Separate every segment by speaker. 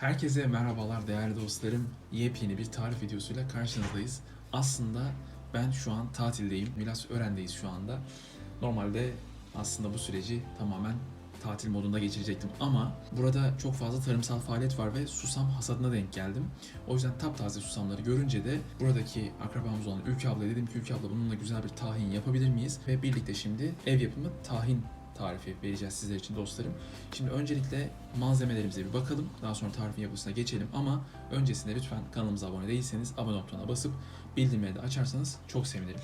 Speaker 1: Herkese merhabalar değerli dostlarım. Yepyeni bir tarif videosuyla karşınızdayız. Aslında ben şu an tatildeyim. Milas Ören'deyiz şu anda. Normalde aslında bu süreci tamamen tatil modunda geçirecektim ama burada çok fazla tarımsal faaliyet var ve susam hasadına denk geldim. O yüzden taptaze susamları görünce de buradaki akrabamız olan Ülke ablaya dedim ki Ülke abla bununla güzel bir tahin yapabilir miyiz? Ve birlikte şimdi ev yapımı tahin tarifi vereceğiz sizler için dostlarım. Şimdi öncelikle malzemelerimize bir bakalım. Daha sonra tarifin yapısına geçelim ama öncesinde lütfen kanalımıza abone değilseniz abone butonuna basıp bildirimleri de açarsanız çok sevinirim.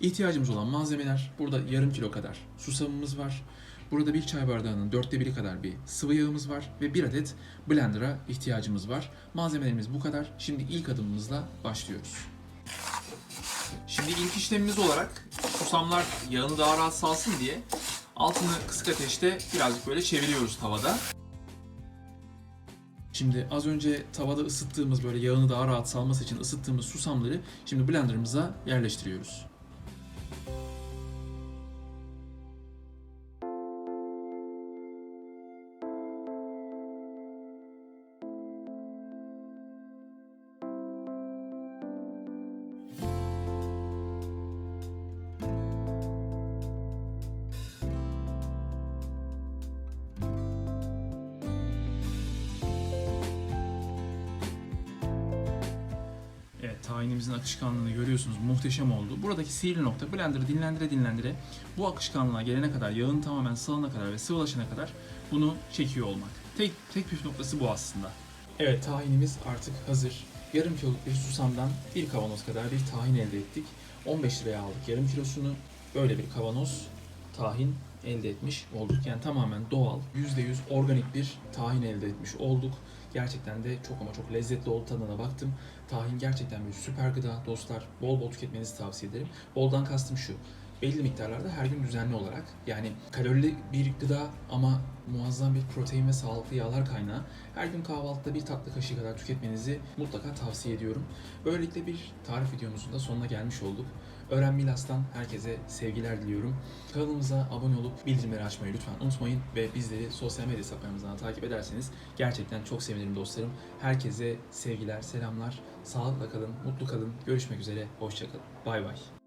Speaker 1: İhtiyacımız olan malzemeler burada yarım kilo kadar susamımız var. Burada bir çay bardağının dörtte biri kadar bir sıvı yağımız var ve bir adet blender'a ihtiyacımız var. Malzemelerimiz bu kadar. Şimdi ilk adımımızla başlıyoruz. Şimdi ilk işlemimiz olarak susamlar yağını daha rahat salsın diye altını kısık ateşte birazcık böyle çeviriyoruz tavada. Şimdi az önce tavada ısıttığımız böyle yağını daha rahat salması için ısıttığımız susamları şimdi blenderımıza yerleştiriyoruz. Tahinimizin akışkanlığını görüyorsunuz. Muhteşem oldu. Buradaki sihirli nokta blender'ı dinlendire dinlendire bu akışkanlığa gelene kadar, yağın tamamen salana kadar ve sıvılaşana kadar bunu çekiyor olmak. Tek, tek püf noktası bu aslında. Evet, tahinimiz artık hazır. Yarım kiloluk bir susamdan bir kavanoz kadar bir tahin elde ettik. 15 liraya aldık yarım kilosunu. Böyle bir kavanoz tahin elde etmiş olduk. Yani tamamen doğal, %100 organik bir tahin elde etmiş olduk. Gerçekten de çok ama çok lezzetli oldu tadına baktım. Tahin gerçekten bir süper gıda dostlar. Bol bol tüketmenizi tavsiye ederim. Boldan kastım şu. Belli miktarlarda her gün düzenli olarak yani kalorili bir gıda ama muazzam bir protein ve sağlıklı yağlar kaynağı. Her gün kahvaltıda bir tatlı kaşığı kadar tüketmenizi mutlaka tavsiye ediyorum. Böylelikle bir tarif videomuzun da sonuna gelmiş olduk. Öğren Milas'tan herkese sevgiler diliyorum. Kanalımıza abone olup bildirimleri açmayı lütfen unutmayın ve bizleri sosyal medya hesaplarımızdan takip ederseniz gerçekten çok sevinirim dostlarım. Herkese sevgiler, selamlar, sağlıkla kalın, mutlu kalın. Görüşmek üzere, hoşçakalın. Bay bay.